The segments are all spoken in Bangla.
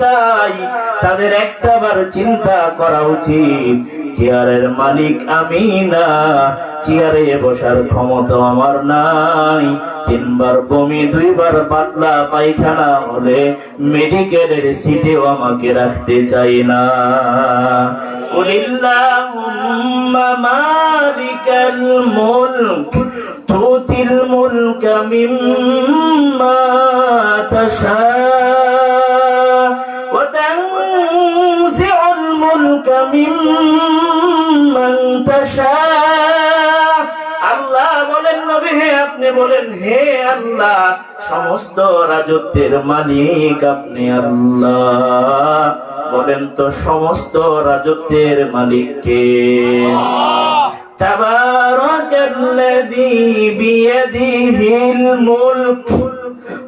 চাই, তাদের একটাবার চিন্তা করা উচিত। চেয়ারের মালিক আমি না, চেয়ারে বসার ক্ষমতা আমার নাই। তিনবার বমি, দুইবার পাতলা পায়খানা হলে মেডিকেলের সিটেও আমাকে রাখতে চাই না। মালিকাল মুলক, তুতিল মুলক মিম্মা তাশা তুলক মিম্মান তাশা আল্লাহ বলেন, নবী, হে আপনি বলেন, হে আল্লাহ, সমস্ত রাজত্বের মালিক আপনি আল্লাহ। বলেন তো, সমস্ত রাজত্বের মালিক কে? তাবারাকাল্লাযী বিয়াদিহিল মুলক।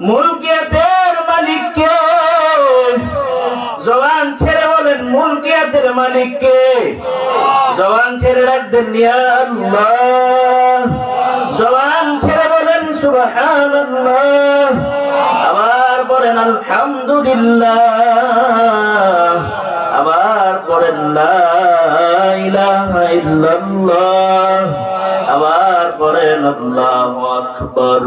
মুলকের জবান ছেড়ে বলেন, মুলকিয়াতের মালিক কে জবান ছেড়ে রাখবেন জবান ছেড়ে বলেন আবার বলেন, আলহামদুলিল্লাহ। আবার ইল্লাল্লাহ। আবার পড়েন আল্লাহু আকবার।